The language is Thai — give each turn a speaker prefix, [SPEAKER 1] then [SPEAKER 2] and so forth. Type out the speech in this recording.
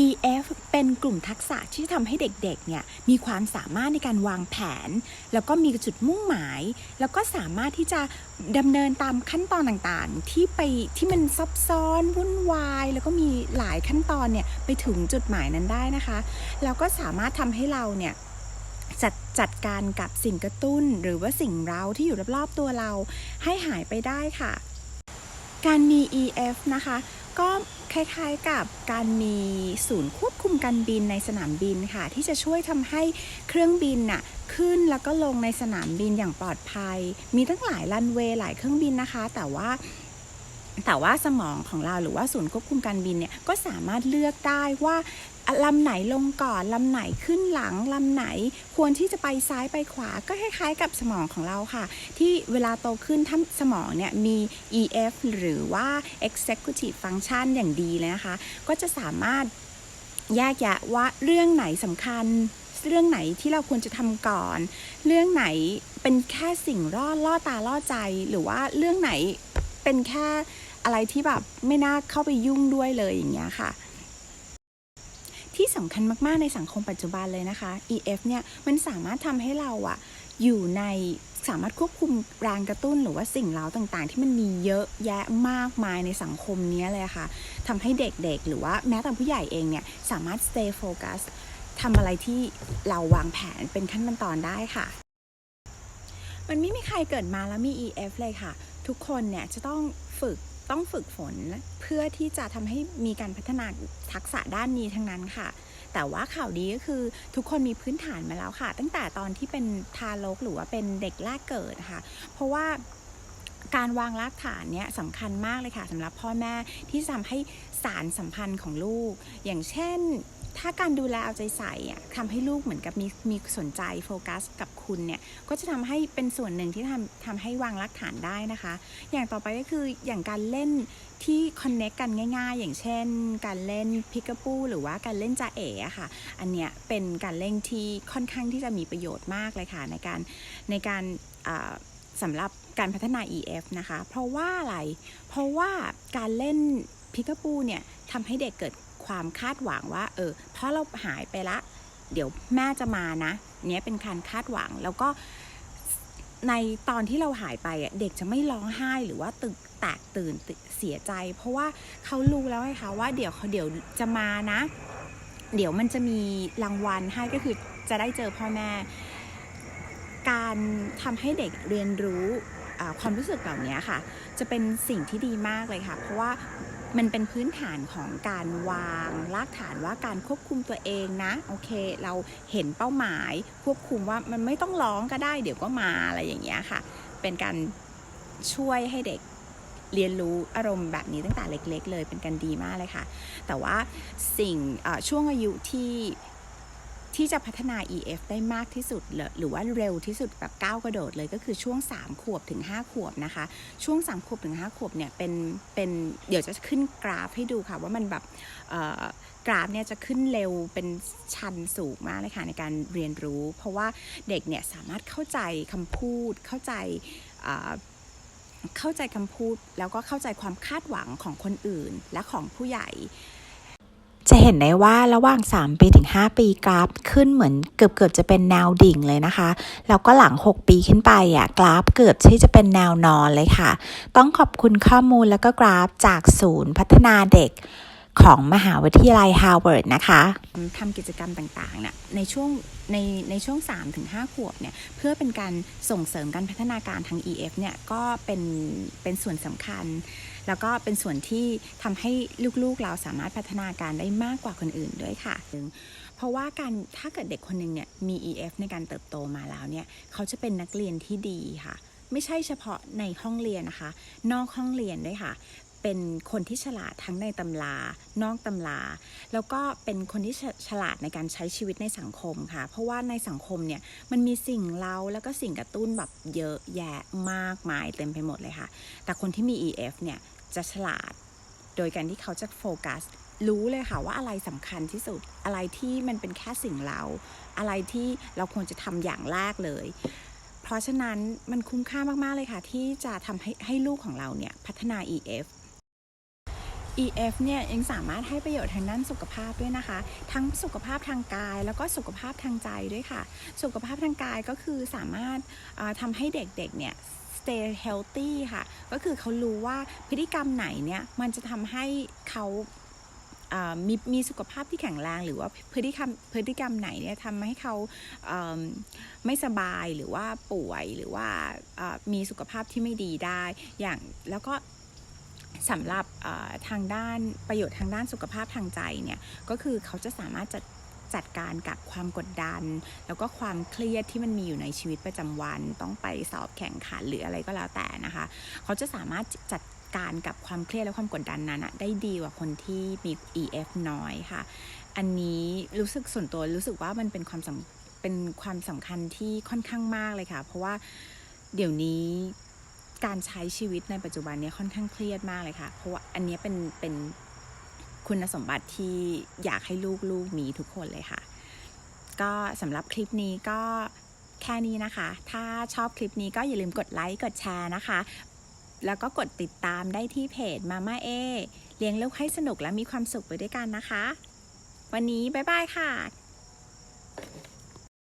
[SPEAKER 1] EF เป็นกลุ่มทักษะที่ทำให้เด็กๆ เนี่ยมีความสามารถในการวางแผน แล้วก็มีจุดมุ่งหมาย แล้วก็สามารถที่จะดำเนินตามขั้นตอนต่างๆ ที่ไปที่มันซับซ้อนวุ่นวาย แล้วก็มีหลายขั้นตอนเนี่ยไปถึงจุดหมายนั้นได้นะคะ แล้วก็สามารถทำให้เราเนี่ยจัดจัดการกับสิ่งกระตุ้น หรือว่าสิ่งเร้าที่อยู่รอบๆตัวเราให้หายไปได้ค่ะ การมี EF นะคะ ก็คล้ายๆกับการมีศูนย์ควบคุมการบินในสนามบินค่ะ ที่จะช่วยทำให้เครื่องบินน่ะขึ้นแล้วก็ลงในสนามบินอย่างปลอดภัย มีตั้งหลายลันเวย์หลายเครื่องบินนะคะ แต่ว่า แต่ว่าสมองของเราหรือว่าศูนย์ควบคุมการบินเนี่ยก็สามารถเลือกได้ว่าลำไหนลงก่อนลำไหนขึ้นหลังลำไหนควรที่จะไปซ้ายไปขวาก็คล้ายๆกับสมองของเราค่ะ ที่เวลาโตขึ้นถ้าสมองเนี่ยมี EF หรือว่า Executive Function อย่างดีเลยนะคะ ก็จะสามารถแยกแยะว่าเรื่องไหนสำคัญ เรื่องไหนที่เราควรจะทำก่อน เรื่องไหนเป็นแค่สิ่งล่อล่อตาล่อใจหรือว่าเรื่องไหน เป็นแค่อะไรที่แบบไม่น่าเข้าไปยุ่งด้วยเลยอย่างเงี้ยค่ะ ที่สำคัญมากๆในสังคมปัจจุบันเลยนะคะ EF เนี่ยมันสามารถทำให้เราอะอยู่ในสามารถควบคุมแรงกระตุ้นหรือว่าสิ่งเร้าต่างๆ ที่มันมีเยอะแยะมากมายในสังคมนี้เลยค่ะทำให้เด็กๆ หรือว่าแม้แต่ผู้ใหญ่เองเนี่ยสามารถ stay focus ทำอะไรที่เราวางแผนเป็นขั้นเป็นตอนได้ค่ะ มันไม่มีใครเกิดมาแล้วมี EF เลยค่ะ ทุกคนเนี่ยจะต้องฝึกต้องฝึกฝนเพื่อที่จะทำให้มีการพัฒนาทักษะด้านนี้ทั้งนั้นค่ะ แต่ว่าข่าวดีก็คือทุกคนมีพื้นฐานมาแล้วค่ะ ตั้งแต่ตอนที่เป็นทารกหรือว่าเป็นเด็กแรกเกิดค่ะ เพราะว่าการวางรากฐานเนี่ยสำคัญมากเลยค่ะสำหรับพ่อแม่ที่ทำให้สารสัมพันธ์ของลูก อย่างเช่น ถ้าการดูแลเอาใจใส่อะทำให้ลูกเหมือนกับมีมีสนใจโฟกัสกับคุณเนี่ย ก็จะทำให้เป็นส่วนหนึ่งที่ทำทำให้วางรากฐานได้นะคะ อย่างต่อไปก็คืออย่างการเล่นที่คอนเน็กกันง่ายๆ อย่างเช่น การเล่นพิก a ปูหรือว่าการเล่นจ่าเอ๋อค่ะ อันเนี้ยเป็นการเล่นที่ค่อนข้างที่จะมีประโยชน์มากเลยค่ะในการในการสำหรับการพัฒนา EF นะคะ เพราะว่าอะไร เพราะว่าการเล่นพิก a ปูเนี่ยทำให้เด็กเกิด ความคาดหวังว่า เออเพราะเราหายไปละ เดี๋ยวแม่จะมานะ เนี้ยเป็นการคาดหวังแล้วก็ในตอนที่เราหายไปอะเด็กจะไม่ร้องไห้หรือว่าตึกแตกตื่นเสียใจ เพราะว่าเขารู้แล้วไงคะว่าเดี๋ยวเขาเดี๋ยวจะมานะ เดี๋ยวมันจะมีรางวัลให้ก็คือจะได้เจอพ่อแม่ การทำให้เด็กเรียนรู้ความรู้สึกเหล่านี้ค่ะ จะเป็นสิ่งที่ดีมากเลยค่ะ เพราะว่า มันเป็นพื้นฐานของการวางรากฐานว่าการควบคุมตัวเองนะ โอเค เราเห็นเป้าหมาย ควบคุมว่ามันไม่ต้องร้องก็ได้ เดี๋ยวก็มาอะไรอย่างเงี้ยค่ะ เป็นการช่วยให้เด็กเรียนรู้อารมณ์แบบนี้ตั้งแต่เล็ก ๆ เลยเป็นการดีมากเลยค่ะ แต่ว่าสิ่งช่วงอายุที่ ที่จะพัฒนา EF ได้มากที่สุด หรือว่าเร็วที่สุดแบบก้าวกระโดดเลยก็คือช่วง 3 ขวบถึง 5 ขวบนะคะ ช่วง 3 ขวบถึง 5 ขวบเนี่ยเป็นเป็นเดี๋ยวจะขึ้นกราฟให้ดูค่ะ ว่ามันแบบกราฟเนี่ยจะขึ้นเร็วเป็นชันสูงมากเลยค่ะในการเรียนรู้ เพราะว่าเด็กเนี่ยสามารถเข้าใจคำพูดเข้าใจเอ่อเข้าใจคำพูด แล้วก็เข้าใจความคาดหวังของคนอื่นและของผู้ใหญ่
[SPEAKER 2] จะเห็นได้ว่าระหว่าง 3 ปีถึง 5 ปีกราฟขึ้นเหมือนเกือบเกือบจะเป็นแนวดิ่งเลยนะคะ แล้วก็หลัง 6 ปีขึ้นไปอะกราฟเกือบที่จะเป็นแนวนอนเลยค่ะ ต้องขอบคุณข้อมูลแล้วก็กราฟจากศูนย์พัฒนาเด็ก ของมหาวิทยาลัยฮาร์วาร์ดนะคะ
[SPEAKER 1] ทำกิจกรรมต่างๆเนี่ยในช่วงในในช่วง 3-5 ขวบเนี่ยเพื่อเป็นการส่งเสริมการพัฒนาการทาง EF เนี่ยก็เป็นเป็นส่วนสำคัญ แล้วก็เป็นส่วนที่ทำให้ลูกๆเราสามารถพัฒนาการได้มากกว่าคนอื่นด้วยค่ะเพราะว่าการถ้าเกิดเด็กคนหนึ่งเนี่ยมี EF ในการเติบโตมาแล้วเนี่ยเขาจะเป็นนักเรียนที่ดีค่ะ ไม่ใช่เฉพาะในห้องเรียนนะคะ นอกห้องเรียนด้วยค่ะ เป็นคนที่ฉลาดทั้งในตำรานอกตำรา แล้วก็เป็นคนที่ฉลาดในการใช้ชีวิตในสังคมค่ะ เพราะว่าในสังคมเนี่ยมันมีสิ่งเล้าแล้วก็สิ่งกระตุ้นแบบเยอะแยะมากมายเต็มไปหมดเลยค่ะ แต่คนที่มี EF เนี่ยจะฉลาด โดยการที่เขาจะโฟกัสรู้เลยค่ะว่าอะไรสำคัญที่สุดอะไรที่มันเป็นแค่สิ่งเรา อะไรที่เราควรจะทำอย่างแรกเลย เพราะฉะนั้นมันคุ้มค่ามาก ๆ เลยค่ะ ที่จะทำให้ให้ลูกของเราเนี่ย พัฒนา EF EF เนี่ยยังสามารถให้ประโยชน์ทางด้านสุขภาพด้วยนะคะ ทั้งสุขภาพทางกาย แล้วก็สุขภาพทางใจด้วยค่ะ สุขภาพทางกายก็คือสามารถทำให้เด็กๆเนี่ย stay healthy ค่ะ ก็คือเขารู้ว่าพฤติกรรมไหนเนี่ยมันจะทำให้เขามีมีสุขภาพที่แข็งแรงหรือว่าพฤติกรรมพฤติกรรมไหนเนี่ยทำให้เขาเไม่สบายหรือว่าป่วยหรือว่ามีสุขภาพที่ไม่ดีได้ อย่างแล้วก็ สำหรับทางด้านประโยชน์ทางด้านสุขภาพทางใจเนี่ยก็คือเขาจะสามารถจัดจัดการกับความกดดัน แล้วก็ความเครียดที่มันมีอยู่ในชีวิตประจำวัน ต้องไปสอบแข่งขันหรืออะไรก็แล้วแต่นะคะ เขาจะสามารถจัดการกับความเครียดและความกดดันนั้นได้ดีกว่าคนที่มี EF น้อยค่ะ อันนี้รู้สึกส่วนตัวรู้สึกว่ามันเป็นความเป็นความสำคัญที่ค่อนข้างมากเลยค่ะ เพราะว่าเดี๋ยวนี้ การใช้ชีวิตในปัจจุบันนี้ค่อนข้างเครียดมากเลยค่ะ เพราะว่าอันนี้เป็นเป็นคุณสมบัติที่อยากให้ลูกๆมีทุกคนเลยค่ะ ก็สำหรับคลิปนี้ก็แค่นี้นะคะ ถ้าชอบคลิปนี้ก็อย่าลืมกดไลค์กดแชร์นะคะ แล้วก็กดติดตามได้ที่เพจมาม่าเอเลี้ยงลูกให้สนุกและมีความสุขไปด้วยกันนะคะ วันนี้บ๊ายบายค่ะ